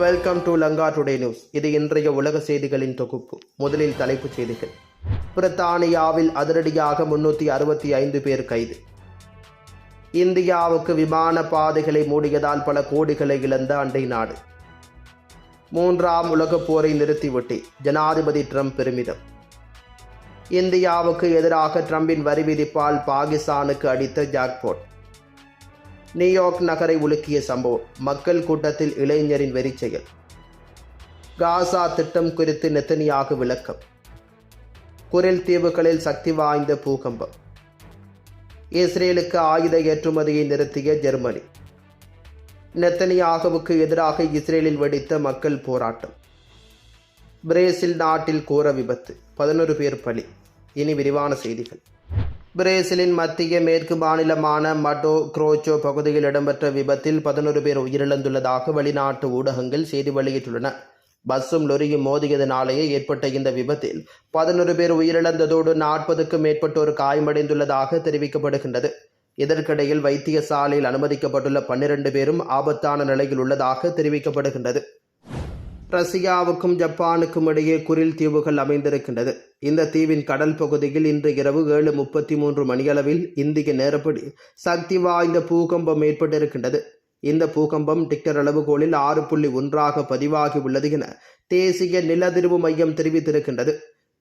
Welcome to Lanka today news இது இன்றைய உலக செய்திகளின் தொகுப்பு. முதலில் தலைப்புச் செய்திகள். பிரித்தானியாவில் அதிரடியாக முன்னூற்றி அறுபத்தி ஐந்து பேர் கைது. இந்தியாவுக்கு விமான பாதைகளை மூடியதால் பல கோடிகளை இழந்த அண்டை நாடு. மூன்றாம் உலகப் போரை நிறுத்திவிட்டு ஜனாதிபதி ட்ரம்ப் பெருமிதம். இந்தியாவுக்கு எதிராக ட்ரம்பின் வரி விதிப்பால் பாகிஸ்தானுக்கு அடித்த ஜாக்போட் நியூயார்க் நகரை உலுக்கிய சம்பவம். மக்கள் கூட்டத்தில் இளைஞரின் வெறிச்செயல். காசா திட்டம் குறித்து நெத்தனியாக விளக்கம். குரில் தீவுகளில் சக்தி வாய்ந்த பூகம்பம். இஸ்ரேலுக்கு ஆயுத ஏற்றுமதியை நிறுத்திய ஜெர்மனி. நெத்தனியாகவுக்கு எதிராக இஸ்ரேலில் வெடித்த மக்கள் போராட்டம். பிரேசில் நாட்டில் கோர விபத்து. பதினொரு பேர் பலி. இனி விரிவான செய்திகள். பிரேசிலின் மத்திய மேற்கு மாநிலமான மட்டோ குரோச்சோ பகுதியில் இடம்பெற்ற விபத்தில் பதினொரு பேர் உயிரிழந்துள்ளதாக வெளிநாட்டு ஊடகங்கள் செய்தி வெளியிட்டுள்ளன. பஸ்ஸும் லொரியும் மோதியதனாலேயே ஏற்பட்ட இந்த விபத்தில் பதினொரு பேர் உயிரிழந்ததோடு நாற்பதுக்கும் மேற்பட்டோர் காயமடைந்துள்ளதாக தெரிவிக்கப்படுகின்றது. இதற்கிடையில் வைத்தியசாலையில் அனுமதிக்கப்பட்டுள்ள பன்னிரண்டு பேரும் ஆபத்தான நிலையில் உள்ளதாக தெரிவிக்கப்படுகின்றது. ரஷ்யாவுக்கும் ஜப்பானுக்கும் இடையே குரில் தீவுகள் அமைந்திருக்கின்றது. இந்த தீவின் கடல் பகுதியில் இன்று இரவு ஏழு முப்பத்தி மூன்று மணியளவில் இந்திய நேரப்படி சக்தி வாய்ந்த பூகம்பம் ஏற்பட்டிருக்கின்றது. இந்த பூகம்பம் டிக்டர் அளவுகோலில் ஆறு புள்ளி ஒன்றாக பதிவாகி உள்ளது என தேசிய நிலதிர்வு மையம் தெரிவித்திருக்கின்றது.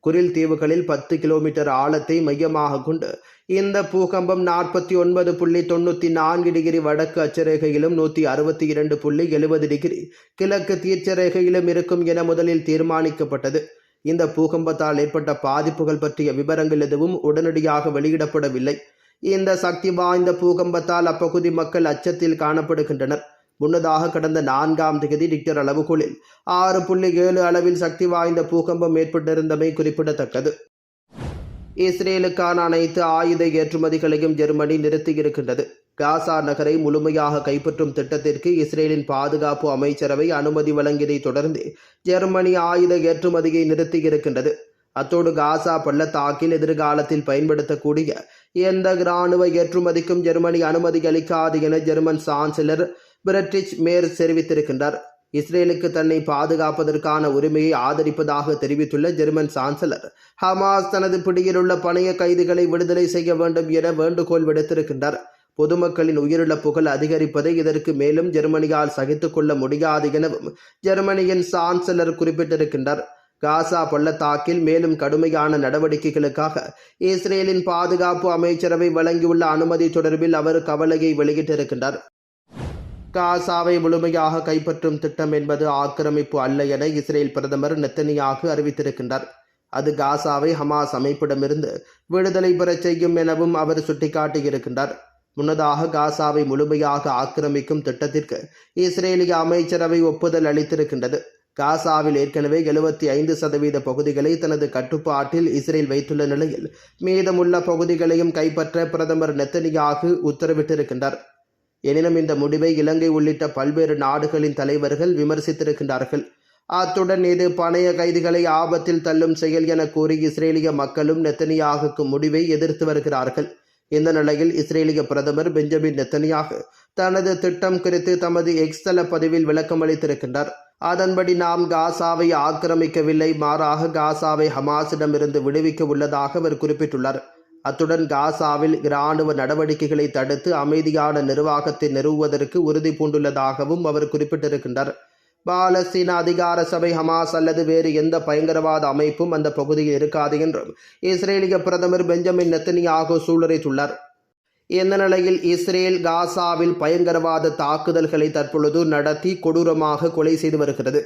குரில் தீவுகளில் பத்து கிலோமீட்டர் ஆழத்தை மையமாக கொண்டு இந்த பூகம்பம் நாற்பத்தி ஒன்பது புள்ளி தொண்ணூற்றி நான்கு டிகிரி வடக்கு அச்சரேகையிலும் நூற்றி அறுபத்தி இரண்டு புள்ளி எழுபது டிகிரி கிழக்கு தீர்ச்சரேகையிலும் இருக்கும் என முதலில் தீர்மானிக்கப்பட்டது. இந்த பூகம்பத்தால் ஏற்பட்ட பாதிப்புகள் பற்றிய விவரங்கள் எதுவும் உடனடியாக வெளியிடப்படவில்லை. இந்த சக்தி வாய்ந்த பூகம்பத்தால் அப்பகுதி மக்கள் அச்சத்தில் காணப்படுகின்றனர். முன்னதாக கடந்த நான்காம் தேதி டிக்டர் அளவுகோலில் ஆறு புள்ளி ஏழு அளவில் சக்தி வாய்ந்த பூகம்பம் ஏற்பட்டிருந்தமை குறிப்பிடத்தக்கது. இஸ்ரேலுக்கான அனைத்து ஆயுத ஏற்றுமதிகளையும் ஜெர்மனி நிறுத்தியிருக்கின்றது. காசா நகரை முழுமையாக கைப்பற்றும் திட்டத்திற்கு இஸ்ரேலின் பாதுகாப்பு அமைச்சரவை அனுமதி வழங்கியதை தொடர்ந்து ஜெர்மனி ஆயுத ஏற்றுமதியை நிறுத்தியிருக்கின்றது. அத்தோடு காசா பள்ளத்தாக்கில் எதிர்காலத்தில் பயன்படுத்தக்கூடிய எந்த இராணுவ ஏற்றுமதிக்கும் ஜெர்மனி அனுமதி அளிக்காது என ஜெர்மன் சான்சலர் பிரிட்டிஷ் மேர் தெரிவித்திருக்கின்றார். இஸ்ரேலுக்கு தன்னை பாதுகாப்பதற்கான உரிமையை ஆதரிப்பதாக தெரிவித்துள்ள ஜெர்மன் சான்சலர் ஹமாஸ் தனது பிடியிலுள்ள பணைய கைதிகளை விடுதலை செய்ய வேண்டும் என வேண்டுகோள் விடுத்திருக்கின்றார். பொதுமக்களின் உயிரிழப்புகள் அதிகரிப்பதை இதற்கு மேலும் ஜெர்மனியால் சகித்துக்கொள்ள முடியாது எனவும் ஜெர்மனியின் சான்சலர் குறிப்பிட்டிருக்கின்றார். காசா பள்ளத்தாக்கில் மேலும் கடுமையான நடவடிக்கைகளுக்காக இஸ்ரேலின் பாதுகாப்பு அமைச்சரவை வழங்கியுள்ள அனுமதி தொடர்பில் அவர் கவலையை வெளியிட்டிருக்கின்றார். காசாவை முழுமையாக கைப்பற்றும் திட்டம் என்பது ஆக்கிரமிப்பு அல்ல என இஸ்ரேல் பிரதமர் நெத்தனியாக அறிவித்திருக்கின்றார். அது காசாவை ஹமாஸ் அமைப்பிடமிருந்து விடுதலை பெறச் செய்யும் எனவும் அவர் சுட்டிக்காட்டியிருக்கின்றார். முன்னதாக காசாவை முழுமையாக ஆக்கிரமிக்கும் திட்டத்திற்கு இஸ்ரேலிய அமைச்சரவை ஒப்புதல் அளித்திருக்கின்றது. காசாவில் ஏற்கனவே எழுபத்தி ஐந்து சதவீத பகுதிகளை தனது கட்டுப்பாட்டில் இஸ்ரேல் வைத்துள்ள நிலையில் மீதமுள்ள பகுதிகளையும் கைப்பற்ற பிரதமர் நெத்தனியாக உத்தரவிட்டிருக்கின்றார். எனினும் இந்த முடிவை இலங்கை உள்ளிட்ட பல்வேறு நாடுகளின் தலைவர்கள் விமர்சித்திருக்கின்றார்கள். அத்துடன் இது பணைய கைதிகளை ஆபத்தில் தள்ளும் செயல் என கூறி இஸ்ரேலிய மக்களும் நெத்தனியாகுக்கு முடிவை எதிர்த்து வருகிறார்கள். இந்த நிலையில் இஸ்ரேலிய பிரதமர் பெஞ்சமின் நெத்தனியாக தனது திட்டம் குறித்து தமது எக்ஸ்தல பதிவில் விளக்கம் அளித்திருக்கின்றார். அதன்படி நாம் காசாவை ஆக்கிரமிக்கவில்லை மாறாக காசாவை ஹமாஸிடமிருந்து விடுவிக்க உள்ளதாக அவர் குறிப்பிட்டுள்ளார். அத்துடன் காசாவில் இராணுவ நடவடிக்கைகளை தடுத்து அமைதியான நிர்வாகத்தை நிறுவுவதற்கு உறுதி பூண்டுள்ளதாகவும் அவர் குறிப்பிட்டிருக்கின்றார். பாலஸ்தீன அதிகார சபை ஹமாஸ் அல்லது வேறு எந்த பயங்கரவாத அமைப்பும் அந்த பகுதியில் இருக்காது என்றும் இஸ்ரேலிய பிரதமர் பெஞ்சமின் நெத்தனியாகு சூளுரைத்துள்ளார் இந்த நிலையில் இஸ்ரேல் காசாவில் பயங்கரவாத தாக்குதல்களை தற்பொழுது நடத்தி கொடூரமாக கொலை செய்து வருகிறது.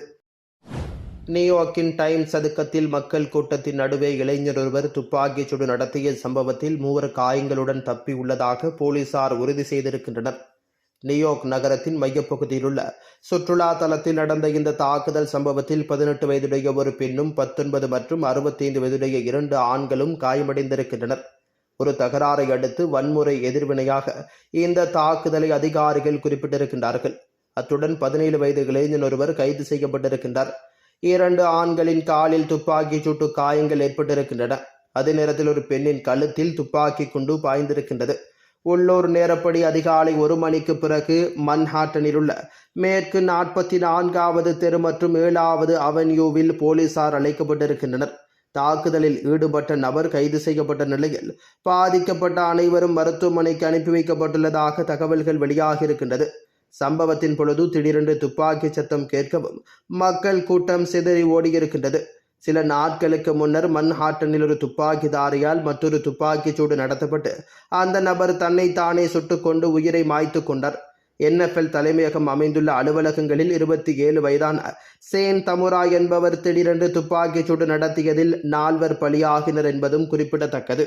நியூயார்க்கின் டைம் சதுக்கத்தில் மக்கள் கூட்டத்தின் நடுவே இளைஞர் ஒருவர் துப்பாக்கிச் சூடு நடத்திய சம்பவத்தில் மூவர் காயங்களுடன் தப்பி உள்ளதாக போலீசார் உறுதி செய்திருக்கின்றனர். நியூயார்க் நகரத்தின் மையப்பகுதியில் உள்ள சுற்றுலா தலத்தில் நடந்த இந்த தாக்குதல் சம்பவத்தில் பதினெட்டு வயதுடைய ஒரு பெண்ணும் பத்தொன்பது மற்றும் அறுபத்தைந்து வயதுடைய இரண்டு ஆண்களும் காயமடைந்திருக்கின்றனர். ஒரு தகராறை அடுத்து வன்முறை எதிர்வினையாக இந்த தாக்குதலை அதிகாரிகள் குறிப்பிட்டிருக்கின்றார்கள். அத்துடன் பதினேழு வயது இளைஞன் ஒருவர் கைது செய்யப்பட்டிருக்கின்றார். இரண்டு ஆண்களின் காலில் துப்பாக்கி சூட்டு காயங்கள் ஏற்பட்டிருக்கின்றன. அதே நேரத்தில் ஒரு பெண்ணின் கழுத்தில் துப்பாக்கி குண்டு பாய்ந்திருக்கின்றது. உள்ளூர் நேரப்படி அதிகாலை ஒரு மணிக்கு பிறகு மன்ஹாட்டனில் உள்ள மேற்கு நாற்பத்தி நான்காவது தெரு மற்றும் ஏழாவது அவென்யூவில் போலீசார் அழைக்கப்பட்டிருக்கின்றனர். தாக்குதலில் ஈடுபட்ட நபர் கைது செய்யப்பட்ட நிலையில் பாதிக்கப்பட்ட அனைவரும் மருத்துவமனைக்கு அனுப்பி வைக்கப்பட்டுள்ளதாக தகவல்கள் வெளியாகியிருக்கின்றது. சம்பவத்தின் பொழுது திடீரென்று துப்பாக்கி சத்தம் கேட்கவும் மக்கள் கூட்டம் சிதறி ஓடியிருக்கின்றது. சில நாட்களுக்கு முன்னர் மன்ஹாட்டனில் ஒரு துப்பாக்கிதாரியால் மற்றொரு துப்பாக்கிச் சூடு நடத்தப்பட்டு அந்த நபர் தன்னைத்தானே சுட்டுக்கொண்டு உயிரை மாய்த்து கொண்டார். என்எஃப்எல் தலைமையகம் அமைந்துள்ள அலுவலகங்களில் இருபத்தி ஏழு வயதான சேன் தமுரா என்பவர் திடீரென்று துப்பாக்கிச் சூடு நடத்தியதில் நால்வர் பலியாகினர் என்பதும் குறிப்பிடத்தக்கது.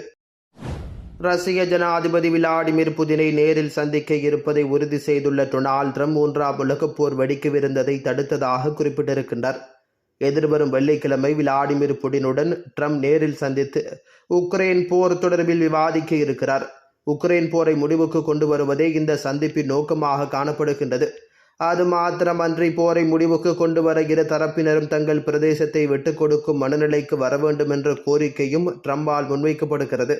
ரஷ்ய ஜனாதிபதி விளாடிமிர் புதினை நேரில் சந்திக்க இருப்பதை உறுதி செய்துள்ள டொனால்ட் ட்ரம்ப் மூன்றாம் உலகப் போர் வெடிக்கவிருந்ததை தடுத்ததாக குறிப்பிட்டிருக்கின்றார். எதிர்வரும் வெள்ளிக்கிழமை விளாடிமிர் புடினுடன் ட்ரம்ப் நேரில் சந்தித்து உக்ரைன் போர் தொடர்பில் விவாதிக்க இருக்கிறார். உக்ரைன் போரை முடிவுக்கு கொண்டு வருவதே இந்த சந்திப்பின் நோக்கமாக காணப்படுகின்றது. அது மாத்திரமன்றி போரை முடிவுக்கு கொண்டு வர இரு தரப்பினரும் தங்கள் பிரதேசத்தை விட்டுக் கொடுக்கும் மனநிலைக்கு வர வேண்டும் என்ற கோரிக்கையும் ட்ரம்பால் முன்வைக்கப்படுகிறது.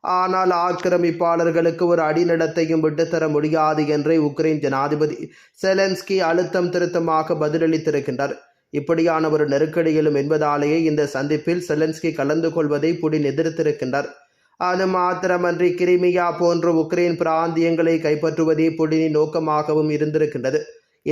ஆனால் ஆக்கிரமிப்பாளர்களுக்கு ஒரு அடிநடத்தையும் விட்டுத்தர முடியாது என்றே உக்ரைன் ஜனாதிபதி செலன்ஸ்கி அழுத்தம் திருத்தமாக பதிலளித்திருக்கின்றார். இப்படியான ஒரு நெருக்கடியிலும் என்பதாலேயே இந்த சந்திப்பில் செலன்ஸ்கி கலந்து கொள்வதை புடின் எதிர்த்திருக்கின்றார். அது மாத்திரமன்றி கிரிமியா போன்ற உக்ரைன் பிராந்தியங்களை கைப்பற்றுவதே புடினின் நோக்கமாகவும் இருந்திருக்கின்றது.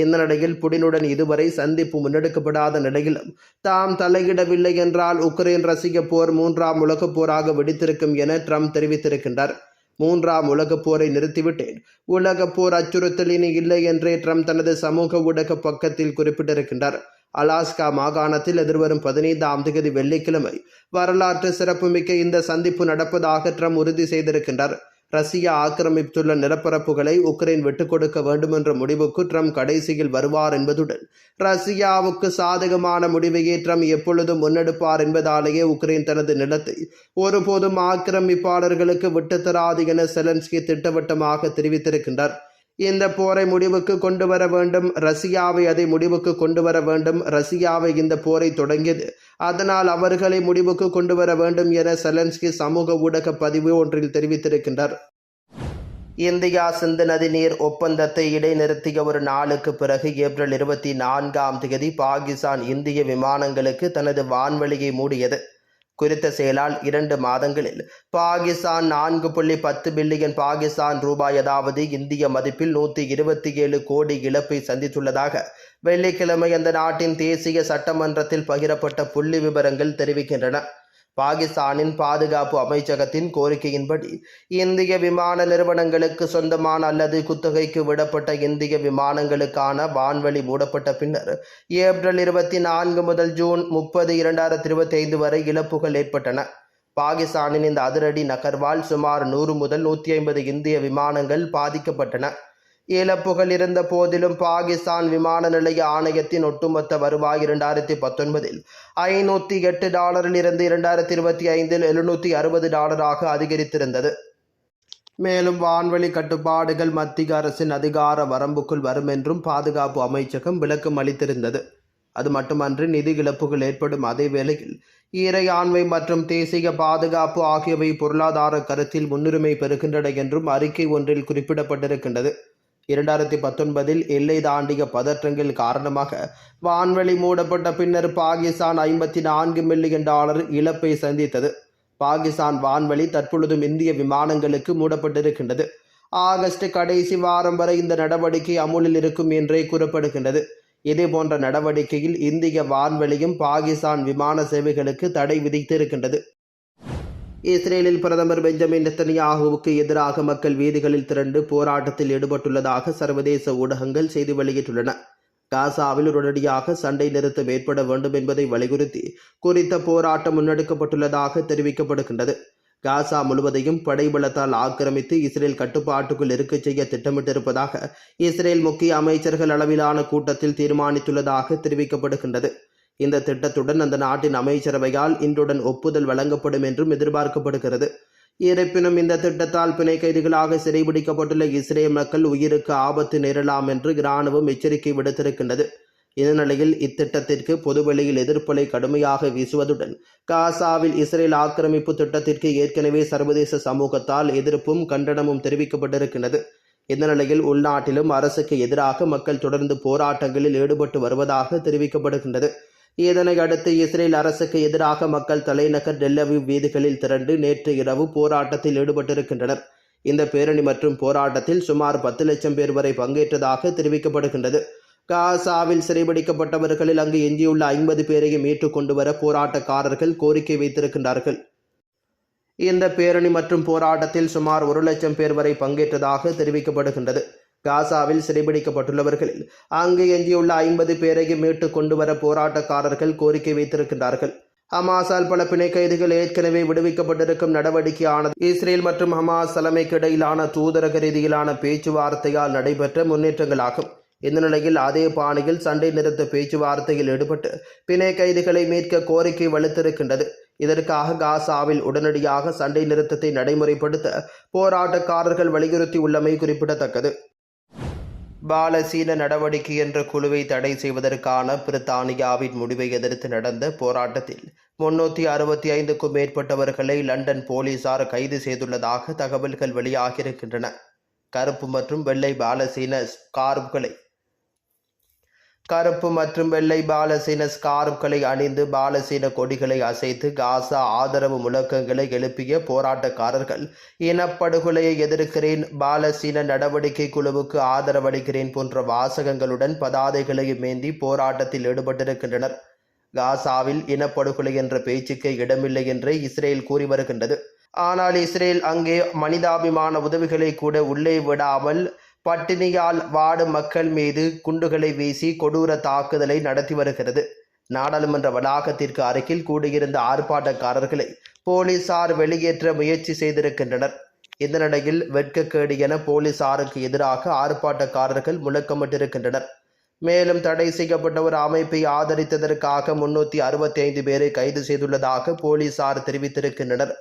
இந்த நிலையில் புடினுடன் இதுவரை சந்திப்பு முன்னெடுக்கப்படாத நிலையிலும் தாம் தலையிடவில்லை என்றால் உக்ரைன் ரஷ்ய போர் மூன்றாம் உலகப் போராக வெடித்திருக்கும் என ட்ரம்ப் தெரிவித்திருக்கின்றார். மூன்றாம் உலகப் போரை நிறுத்திவிட்டேன். உலகப் போர் அச்சுறுத்தல் இனி இல்லை என்றே ட்ரம்ப் தனது சமூக ஊடக பக்கத்தில் குறிப்பிட்டிருக்கின்றார். அலாஸ்கா மாகாணத்தில் எதிர்வரும் பதினைந்தாம் தேதி வெள்ளிக்கிழமை வரலாற்று சிறப்புமிக்க இந்த சந்திப்பு நடப்பதாக ட்ரம்ப் உறுதி செய்திருக்கின்றார். ரஷ்யா ஆக்கிரமித்துள்ள நிலப்பரப்புகளை உக்ரைன் விட்டுக் கொடுக்க வேண்டும் என்ற முடிவுக்கு ட்ரம்ப் கடைசியில் வருவார் என்பதுடன் ரஷ்யாவுக்கு சாதகமான முடிவையே ட்ரம்ப் எப்பொழுதும் முன்னெடுப்பார் என்பதாலேயே உக்ரைன் தனது நிலத்தை ஒருபோதும் ஆக்கிரமிப்பாளர்களுக்கு விட்டுத்தராது என செலன்ஸ்கி திட்டவட்டமாக தெரிவித்திருக்கின்றார். இந்த போரை முடிவுக்கு கொண்டு வர வேண்டும். ரஷ்யாவை அதை முடிவுக்கு கொண்டு வர வேண்டும். ரஷ்யாவை இந்த போரை தொடங்கியது. அதனால் அவர்களை முடிவுக்கு கொண்டு வர வேண்டும் என செலன்ஸ்கி சமூக ஊடக பதிவு ஒன்றில் தெரிவித்திருக்கின்றார். இந்தியா சிந்து நதிநீர் ஒப்பந்தத்தை இடைநிறுத்திய ஒரு நாளுக்கு பிறகு ஏப்ரல் இருபத்தி நான்காம் தேதி பாகிஸ்தான் இந்திய விமானங்களுக்கு தனது வான்வெளியை மூடியது. குறித்த செயலால் இரண்டு மாதங்களில் பாகிஸ்தான் நான்கு புள்ளி பத்து பில்லியன் பாகிஸ்தான் ரூபாய் அதாவது இந்திய மதிப்பில் நூற்றி இருபத்தி ஏழு கோடி இழப்பை சந்தித்துள்ளதாக வெள்ளிக்கிழமை அந்த நாட்டின் தேசிய சட்டமன்றத்தில் பகிரப்பட்ட புள்ளி விவரங்கள் தெரிவிக்கின்றன. பாகிஸ்தானின் பாதுகாப்பு அமைச்சகத்தின் கோரிக்கையின்படி இந்திய விமான நிறுவனங்களுக்கு சொந்தமான அல்லது குத்தகைக்கு விடப்பட்ட இந்திய விமானங்களுக்கான வான்வழி மூடப்பட்ட பின்னர் ஏப்ரல் இருபத்தி நான்கு முதல் ஜூன் முப்பது இரண்டாயிரத்தி இருபத்தி ஐந்து வரை இழப்புகள் ஏற்பட்டன. பாகிஸ்தானின் இந்த அதிரடி நகர்வால் சுமார் நூறு முதல் நூற்றி ஐம்பது இந்திய விமானங்கள் பாதிக்கப்பட்டன. இழப்புகள் இருந்த போதிலும் பாகிஸ்தான் விமான நிலைய ஆணையத்தின் ஒட்டுமொத்த வருவாய் இரண்டாயிரத்தி பத்தொன்பதில் ஐநூற்றி எட்டு டாலரில் இருந்து இரண்டாயிரத்தி இருபத்தி ஐந்தில் எழுநூற்றி அறுபது டாலராக அதிகரித்திருந்தது. மேலும் வான்வழி கட்டுப்பாடுகள் மத்திய அரசின் அதிகார வரம்புக்குள் வரும் என்றும் பாதுகாப்பு அமைச்சகம் விளக்கம் அளித்திருந்தது. அது மட்டுமன்றி நிதி இழப்புகள் ஏற்படும் அதே வேளையில் இறையாண்மை மற்றும் தேசிய பாதுகாப்பு ஆகியவை பொருளாதார கருத்தில் முன்னுரிமை பெறுகின்றன என்றும் அறிக்கை ஒன்றில் குறிப்பிடப்பட்டிருக்கின்றது. இரண்டாயிரத்தி பத்தொன்பதில் எல்லை தாண்டிய பதற்றங்கள் காரணமாக வான்வெளி மூடப்பட்ட பின்னர் பாகிஸ்தான் ஐம்பத்தி நான்கு மில்லியன் டாலர் இழப்பை சந்தித்தது. பாகிஸ்தான் வான்வெளி தற்பொழுதும் இந்திய விமானங்களுக்கு மூடப்பட்டிருக்கின்றது. ஆகஸ்ட் கடைசி வாரம் வரை இந்த நடவடிக்கை அமுலில் இருக்கும் என்றே கூறப்படுகின்றது. இதே போன்ற நடவடிக்கையில் இந்திய வான்வெளியும் பாகிஸ்தான் விமான சேவைகளுக்கு தடை விதித்திருக்கின்றது. இஸ்ரேலில் பிரதமர் பெஞ்சமின் நெத்தனியாகுவுக்கு எதிராக மக்கள் வீதிகளில் திரண்டு போராட்டத்தில் ஈடுபட்டுள்ளதாக சர்வதேச ஊடகங்கள் செய்தி வெளியிட்டுள்ளன. காசாவில் உடனடியாக சண்டை நிறுத்தம் ஏற்பட வேண்டும் என்பதை வலியுறுத்தி குறித்த போராட்டம் முன்னெடுக்கப்பட்டுள்ளதாக தெரிவிக்கப்படுகின்றது. காசா முழுவதையும் படைபலத்தால் ஆக்கிரமித்து இஸ்ரேல் கட்டுப்பாட்டுக்குள் இருக்கச் செய்ய திட்டமிட்டிருப்பதாக இஸ்ரேல் முக்கிய அமைச்சர்கள் அளவிலான கூட்டத்தில் தீர்மானித்துள்ளதாக தெரிவிக்கப்படுகின்றது. இந்த திட்டத்துடன் அந்த நாட்டின் அமைச்சரவையால் இன்றுடன் ஒப்புதல் வழங்கப்படும் என்றும் எதிர்பார்க்கப்படுகிறது. இருப்பினும் இந்த திட்டத்தால் பிணை கைதிகளாக சிறைபிடிக்கப்பட்டுள்ள இஸ்ரேல் மக்கள் உயிருக்கு ஆபத்து நேரலாம் என்று இராணுவம் எச்சரிக்கை விடுத்திருக்கின்றது. இந்நிலையில் இத்திட்டத்திற்கு பொதுவெளியில் எதிர்ப்பலை கடுமையாக வீசுவதுடன் காசாவில் இஸ்ரேல் ஆக்கிரமிப்பு திட்டத்திற்கு ஏற்கனவே சர்வதேச சமூகத்தால் எதிர்ப்பும் கண்டனமும் தெரிவிக்கப்பட்டிருக்கின்றது. இந்த நிலையில் உள்நாட்டிலும் அரசுக்கு எதிராக மக்கள் தொடர்ந்து போராட்டங்களில் ஈடுபட்டு வருவதாக தெரிவிக்கப்படுகின்றது. இதனை அடுத்து இஸ்ரேல் அரசுக்கு எதிராக மக்கள் தலைநகர் டெல்லவி வீதிகளில் திரண்டு நேற்று இரவு போராட்டத்தில் ஈடுபட்டிருக்கின்றனர். இந்த பேரணி மற்றும் போராட்டத்தில் சுமார் பத்து லட்சம் பேர் வரை பங்கேற்றதாக தெரிவிக்கப்படுகின்றது. காசாவில் சிறைபிடிக்கப்பட்டவர்களில் அங்கு எஞ்சியுள்ள ஐம்பது பேரையும் மீட்டுக் கொண்டு வர போராட்டக்காரர்கள் கோரிக்கை வைத்திருக்கின்றார்கள். இந்த பேரணி மற்றும் போராட்டத்தில் சுமார் ஒரு லட்சம் பேர் வரை பங்கேற்றதாக தெரிவிக்கப்படுகின்றது. காசாவில் சிறைபிடிக்கப்பட்டுள்ளவர்களில் அங்கு எஞ்சியுள்ள ஐம்பது பேரையும் மீட்டு கொண்டு வர போராட்டக்காரர்கள் கோரிக்கை வைத்திருக்கின்றார்கள். ஹமாஸால் பல பிணை கைதிகள் ஏற்கனவே விடுவிக்கப்பட்டிருக்கும் நடவடிக்கையானது இஸ்ரேல் மற்றும் ஹமாஸ் தலைமைக்கு இடையிலான தூதரக ரீதியிலான பேச்சுவார்த்தையால் நடைபெற்ற முன்னேற்றங்களாகும். இந்த நிலையில் அதே பாணியில் சண்டை நிறுத்த பேச்சுவார்த்தையில் ஈடுபட்டு பிணை கைதிகளை மீட்க கோரிக்கை வலுத்திருக்கின்றது. இதற்காக காசாவில் உடனடியாக சண்டை நிறுத்தத்தை நடைமுறைப்படுத்த போராட்டக்காரர்கள் வலியுறுத்தி உள்ளமை குறிப்பிடத்தக்கது. பாலசீன நடவடிக்கை என்ற குழுவை தடை செய்வதற்கான பிரித்தானியாவின் முடிவை எதிர்த்து நடந்த போராட்டத்தில் முன்னூற்றி அறுபத்தி ஐந்துக்கும் மேற்பட்டவர்களை லண்டன் போலீசார் கைது செய்துள்ளதாக தகவல்கள் வெளியாகியிருக்கின்றன. கருப்பு மற்றும் வெள்ளை பாலசீன ஸ்கார்ப்களை கருப்பு மற்றும் வெள்ளை பாலசீன ஸ்கார்ப்களை அணிந்து பாலசீன கொடிகளை அசைத்து காசா ஆதரவு முழக்கங்களை எழுப்பிய போராட்டக்காரர்கள். இனப்படுகொலையை எதிர்க்கிறேன் பாலசீன நடவடிக்கை குழுவுக்கு ஆதரவளிக்கிறேன் போன்ற வாசகங்களுடன் பதாதைகளையும் மேந்தி போராட்டத்தில் ஈடுபட்டிருக்கின்றனர். காசாவில் இனப்படுகொலை என்ற பேச்சுக்கே இடமில்லை என்று இஸ்ரேல் கூறி வருகின்றது. ஆனால் இஸ்ரேல் அங்கே மனிதாபிமான உதவிகளை கூட உள்ளே விடாமல் பட்டினியால் வாடும் மக்கள் மீது குண்டுகளை வீசி கொடூர தாக்குதலை நடத்தி வருகிறது. நாடாளுமன்ற வளாகத்திற்கு அருகில் கூடியிருந்த ஆர்ப்பாட்டக்காரர்களை போலீசார் வெளியேற்ற முயற்சி செய்திருக்கின்றனர். இந்த நிலையில் வெட்கக்கேடு என போலீசாருக்கு எதிராக ஆர்ப்பாட்டக்காரர்கள் முழக்கமிட்டிருக்கின்றனர். மேலும் தடை செய்யப்பட்ட ஒரு அமைப்பை ஆதரித்ததற்காக முன்னூற்றி அறுபத்தி ஐந்து பேரை கைது செய்துள்ளதாக போலீசார் தெரிவித்திருக்கின்றனர்.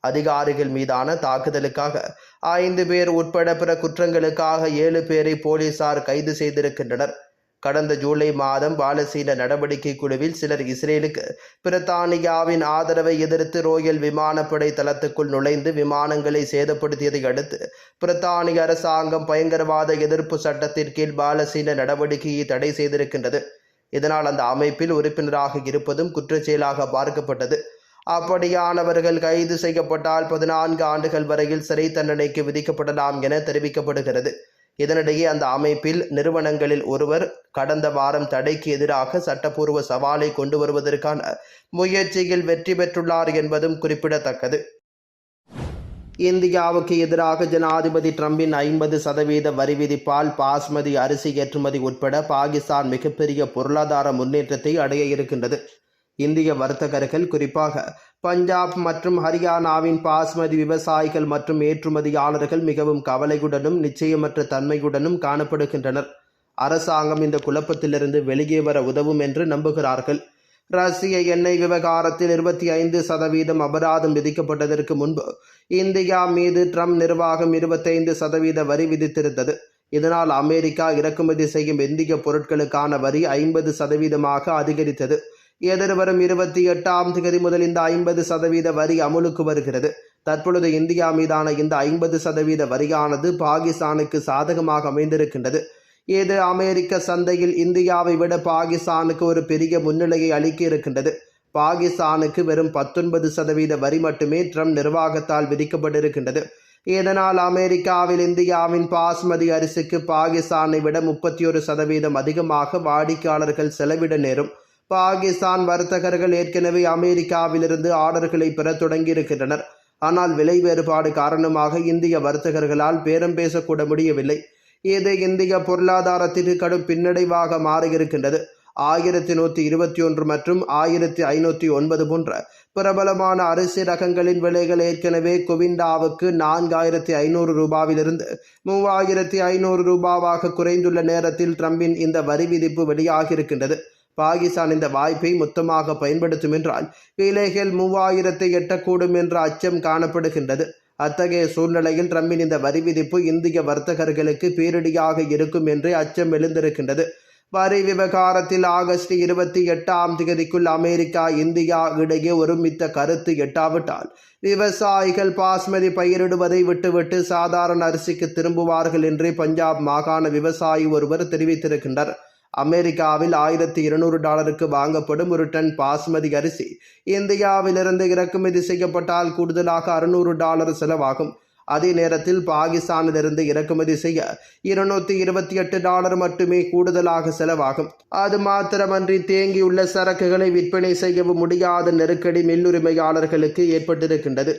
அதிகாரிகள் மீதான தாக்குதலுக்காக ஐந்து பேர் உட்பட பிற குற்றங்களுக்காக ஏழு பேரை போலீசார் கைது செய்திருக்கின்றனர். கடந்த ஜூலை மாதம் பாலசீன நடவடிக்கை குழுவில் சிலர் இஸ்ரேலுக்கு பிரித்தானியாவின் ஆதரவை எதிர்த்து ரோயல் விமானப்படை தளத்துக்குள் நுழைந்து விமானங்களை சேதப்படுத்தியதை அடுத்து பிரித்தானிய அரசாங்கம் பயங்கரவாத எதிர்ப்பு சட்டத்தின் கீழ் பாலசீன நடவடிக்கையை தடை செய்திருக்கின்றது. இதனால் அந்த அமைப்பில் உறுப்பினராக இருப்பதும் குற்றச்செயலாக பார்க்கப்பட்டது. அப்படியானவர்கள் கைது செய்யப்பட்டால் பதினான்கு ஆண்டுகள் வரையில் சிறை தண்டனைக்கு விதிக்கப்படலாம் என தெரிவிக்கப்படுகிறது. இதனிடையே அந்த அமைப்பில் நிறுவனங்களில் ஒருவர் கடந்த வாரம் தடைக்கு எதிராக சட்டப்பூர்வ சவாலை கொண்டு வருவதற்கான முயற்சியில் வெற்றி பெற்றுள்ளார் என்பதும் குறிப்பிடத்தக்கது. இந்தியாவுக்கு எதிராக ஜனாதிபதி ட்ரம்பின் ஐம்பது சதவீத வரி விதிப்பால் பாஸ்மதி அரிசி ஏற்றுமதி உட்பட பாகிஸ்தான் மிகப்பெரிய பொருளாதார முன்னேற்றத்தை அடைய இருக்கின்றது. இந்திய வர்த்தகர்கள் குறிப்பாக பஞ்சாப் மற்றும் ஹரியானாவின் பாஸ்மதி விவசாயிகள் மற்றும் ஏற்றுமதியாளர்கள் மிகவும் கவலையுடனும் நிச்சயமற்ற தன்மையுடனும் காணப்படுகின்றனர். அரசாங்கம் இந்த குழப்பத்திலிருந்து வெளியே வர உதவும் என்று நம்புகிறார்கள். ரஷ்ய எண்ணெய் விவகாரத்தில் இருபத்தி ஐந்து சதவீதம் அபராதம் விதிக்கப்பட்டதற்கு முன்பு இந்தியா மீது ட்ரம்ப் நிர்வாகம் இருபத்தைந்து சதவீத வரி விதித்திருந்தது. இதனால் அமெரிக்கா இறக்குமதி செய்யும் இந்திய பொருட்களுக்கான வரி ஐம்பது சதவீதமாக அதிகரித்தது. எதிர்வரும் இருபத்தி எட்டாம் தேதி முதல் இந்த ஐம்பது சதவீத வரி அமுலுக்கு வருகிறது. தற்பொழுது இந்தியா மீதான இந்த ஐம்பது சதவீத வரியானது பாகிஸ்தானுக்கு சாதகமாக அமைந்திருக்கின்றது. இது அமெரிக்க சந்தையில் இந்தியாவை விட பாகிஸ்தானுக்கு ஒரு பெரிய முன்னிலையை அளிக்க இருக்கின்றது பாகிஸ்தானுக்கு வெறும் பத்தொன்பது சதவீத வரி மட்டுமே ட்ரம்ப் நிர்வாகத்தால் விதிக்கப்பட்டிருக்கின்றது. இதனால் அமெரிக்காவில் இந்தியாவின் பாஸ்மதி அரிசிக்கு பாகிஸ்தானை விட முப்பத்தி ஒரு சதவீதம் அதிகமாக வாடிக்கையாளர்கள் செலவிட நேரும். பாகிஸ்தான் வர்த்தகர்கள் ஏற்கனவே அமெரிக்காவிலிருந்து ஆர்டர்களை பெற தொடங்கியிருக்கின்றனர். ஆனால் விலை வேறுபாடு காரணமாக இந்திய வர்த்தகர்களால் பேரம் பேசக்கூட முடியவில்லை. இது இந்திய பொருளாதாரத்திற்கு கடும் பின்னடைவாக மாறியிருக்கின்றது. ஆயிரத்தி நூற்றி இருபத்தி ஒன்று மற்றும் ஆயிரத்தி ஐநூற்றி ஒன்பது போன்ற பிரபலமான அரிசி ரகங்களின் விலைகள் ஏற்கனவே குவிண்டாவுக்கு நான்காயிரத்தி ஐநூறு ரூபாவிலிருந்து மூவாயிரத்தி ஐநூறு ரூபாவாக குறைந்துள்ள நேரத்தில் ட்ரம்பின் இந்த வரி விதிப்பு வெளியாகியிருக்கின்றது. பாகிஸ்தான் இந்த வாய்ப்பை மொத்தமாக பயன்படுத்தும் என்றால் விலைகள் மூவாயிரத்தை எட்டக்கூடும் என்ற அச்சம் காணப்படுகின்றது. அத்தகைய சூழ்நிலையில் ட்ரம்பின் இந்த வரி விதிப்பு இந்திய வர்த்தகர்களுக்கு பேரிடியாக இருக்கும் என்று அச்சம் எழுந்திருக்கின்றது. வரி விவகாரத்தில் ஆகஸ்ட் இருபத்தி எட்டாம் தேதிக்குள் அமெரிக்கா இந்தியா இடையே ஒருமித்த கருத்து எட்டாவிட்டால் விவசாயிகள் பாஸ்மதி பயிரிடுவதை விட்டுவிட்டு சாதாரண அரிசிக்கு திரும்புவார்கள் என்று பஞ்சாப் மாகாண விவசாயி ஒருவர் தெரிவித்திருக்கின்றார். அமெரிக்காவில் ஆயிரத்தி இருநூறு டாலருக்கு வாங்கப்படும் ஒரு டன் பாஸ்மதி அரிசி. இந்தியாவிலிருந்து இறக்குமதி செய்யப்பட்டால் கூடுதலாக அறுநூறு டாலர் செலவாகும். அதே நேரத்தில் பாகிஸ்தானிலிருந்து இறக்குமதி செய்ய இருநூத்தி இருபத்தி எட்டு டாலர் மட்டுமே கூடுதலாக செலவாகும். அது மாத்திரமன்றி தேங்கியுள்ள சரக்குகளை விற்பனை செய்யவும் முடியாத நெருக்கடி மில்லுரிமையாளர்களுக்கு ஏற்பட்டிருக்கின்றது.